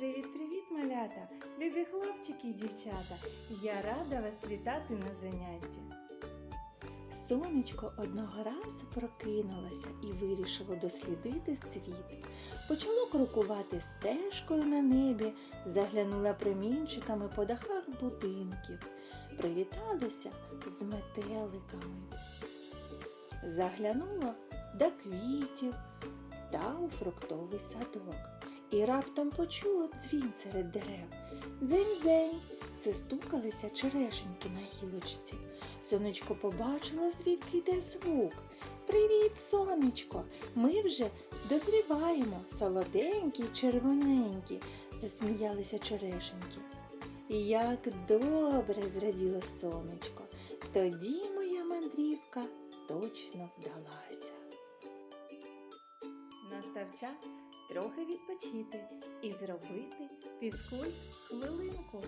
Привіт-привіт, малята! Любі хлопчики і дівчата! Я рада вас вітати на занятті. Сонечко одного разу прокинулося і вирішило дослідити світ. Почало крокувати стежкою на небі, заглянула промінчиками по дахах будинків, привіталося з метеликами. Заглянула до квітів та у фруктовий садок. І раптом почула дзвін серед дерев. Дзень-дзень. Це стукалися черешеньки на гілочці. Сонечко побачило, звідки йде звук. Привіт, сонечко! Ми вже дозріваємо, солоденькі й червоненькі, засміялися черешеньки. Як добре зраділо сонечко. Тоді моя мандрівка точно вдалася. Настав час трохи відпочити і зробити фізкульт хвилинку.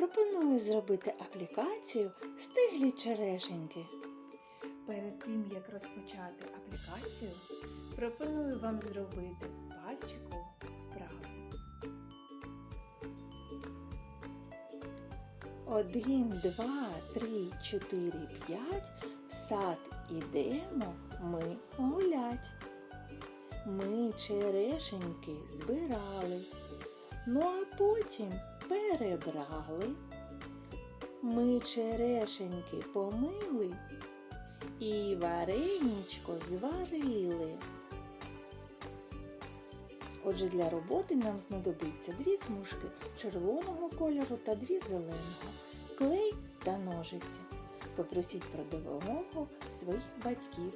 Пропоную зробити аплікацію стиглі черешеньки. Перед тим, як розпочати аплікацію, пропоную вам зробити пальчику вправу. Один, два, три, чотири, п'ять. В сад ідемо ми гулять. Ми черешеньки збирали. Ну а потім перебрали. Ми черешеньки помили і вареничко зварили. Отже, для роботи нам знадобиться дві смужки червоного кольору та дві зеленого, клей та ножиці. Попросіть про допомогу своїх батьків.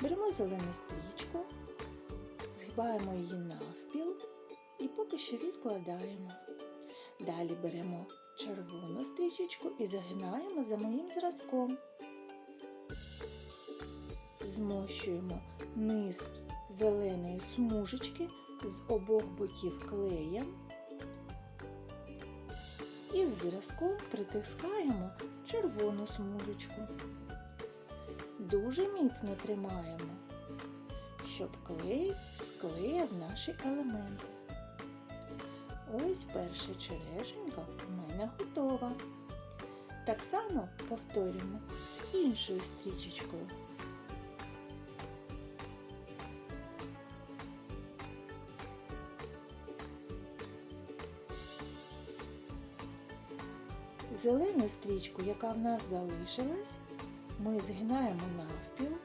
Беремо зелену стрічку, згибаємо її навпіл і поки що відкладаємо. Далі беремо червону стрічечку і загинаємо за моїм зразком. Змощуємо низ зеленої смужечки з обох боків клеєм і з зразком притискаємо червону смужечку. Дуже міцно тримаємо, щоб клей склеїв наші елементи. Ось перша черешенька в мене готова. Так само повторюємо з іншою стрічечкою. Зелену стрічку, яка в нас залишилась, ми згинаємо навпіл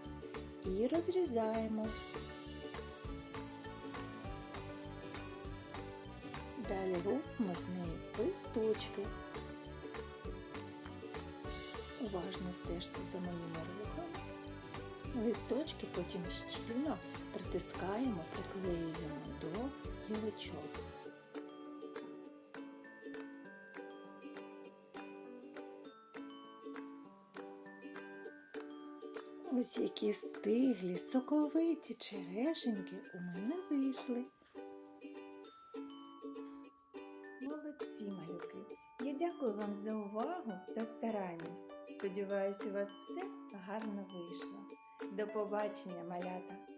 і розрізаємо. Далі робимо з неї листочки. Уважно стежте за моїми рухами. Листочки потім щільно притискаємо, приклеюємо до гілочок. Ось які стиглі, соковиті черешеньки у мене вийшли. Дякую вам за увагу та старанність. Сподіваюся, у вас все гарно вийшло. До побачення, малята!